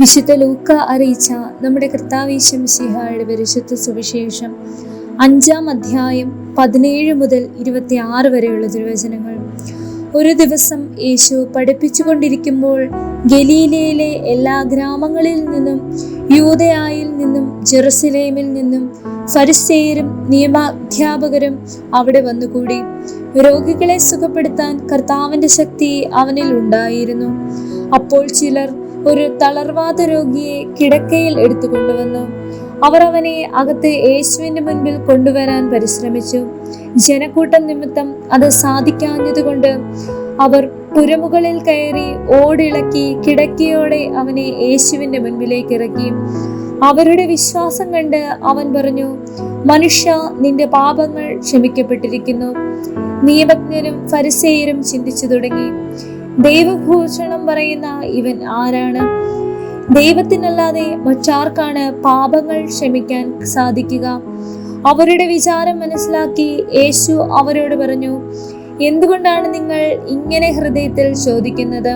വിശുദ്ധ ലൂക്ക അറിയിച്ച നമ്മുടെ കർത്താവീശം സിഹായുടെ പരിശുദ്ധ സുവിശേഷം അഞ്ചാം അധ്യായം പതിനേഴ് മുതൽ ഇരുപത്തി ആറ് വരെയുള്ള തിരുവചനങ്ങൾ. ഒരു ദിവസം യേശു പഠിപ്പിച്ചുകൊണ്ടിരിക്കുമ്പോൾ ഗലീലയിലെ എല്ലാ ഗ്രാമങ്ങളിൽ നിന്നും യൂതയായിൽ നിന്നും ജെറുസലേമിൽ നിന്നും ഫരിസേയരും നിയമാധ്യാപകരും അവിടെ വന്നുകൂടി. രോഗികളെ സുഖപ്പെടുത്താൻ കർത്താവിന്റെ ശക്തി അവനിൽ ഉണ്ടായിരുന്നു. അപ്പോൾ ചിലർ ഒരു തളർവാദ രോഗിയെ കിടക്കയിൽ എടുത്തു കൊണ്ടുവന്നു. അവർ അവനെ അകത്ത് യേശുവിന്റെ മുൻപിൽ കൊണ്ടുവരാൻ പരിശ്രമിച്ചു. ജനക്കൂട്ടം നിമിത്തം അത് സാധിക്കാഞ്ഞതുകൊണ്ട് അവർ പുരമുകളിൽ കയറി ഓടിളക്കി കിടക്കിയോടെ അവനെ യേശുവിന്റെ മുൻപിലേക്ക് ഇറക്കി. അവരുടെ വിശ്വാസം കണ്ട് അവൻ പറഞ്ഞു മനുഷ്യ നിന്റെ പാപങ്ങൾ ക്ഷമിക്കപ്പെട്ടിരിക്കുന്നു. നിയമജ്ഞരും ഫരിസേയരും ചിന്തിച്ചു തുടങ്ങി. ദൈവഭൂഷണം പറയുന്ന ഇവൻ ആരാണ്? ദൈവത്തിനല്ലാതെ മറ്റാർക്കാണ് പാപങ്ങൾ ക്ഷമിക്കാൻ സാധിക്കുക? അവരുടെ വിചാരം മനസ്സിലാക്കി യേശു അവരോട് പറഞ്ഞു എന്തുകൊണ്ടാണ് നിങ്ങൾ ഇങ്ങനെ ഹൃദയത്തിൽ ചോദിക്കുന്നത്?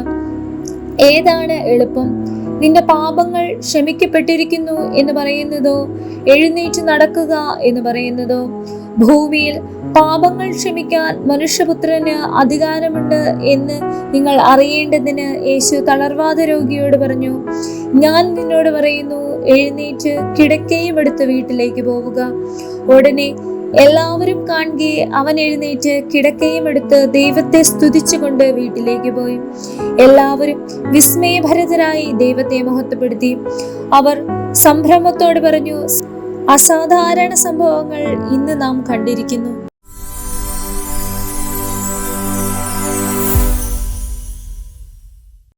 ഏതാണ് എളുപ്പം? നിന്റെ പാപങ്ങൾ ക്ഷമിക്കപ്പെട്ടിരിക്കുന്നു എന്ന് പറയുന്നതോ? എഴുന്നേറ്റ് നടക്കുക എന്ന് പറയുന്നതോ? ഭൂമിയിൽ പാപങ്ങൾ ക്ഷമിക്കാൻ മനുഷ്യപുത്രന് അധികാരമുണ്ട് എന്ന് നിങ്ങൾ അറിയേണ്ടതിന് യേശു തളർവാദ രോഗിയോട് പറഞ്ഞു ഞാൻ നിന്നോട് പറയുന്നു എഴുന്നേറ്റ് കിടക്കയും എടുത്ത് വീട്ടിലേക്ക് പോവുക. ഉടനെ എല്ലാവരും കാണുകെ അവൻ എഴുന്നേറ്റ് കിടക്കയും എടുത്ത് ദൈവത്തെ സ്തുതിച്ചുകൊണ്ട് വീട്ടിലേക്ക് പോയി. എല്ലാവരും വിസ്മയഭരിതരായി ദൈവത്തെ മഹത്വപ്പെടുത്തി. അവർ സംഭ്രമത്തോട് പറഞ്ഞു അസാധാരണ സംഭവങ്ങൾ ഇന്ന് നാം കണ്ടിരിക്കുന്നു.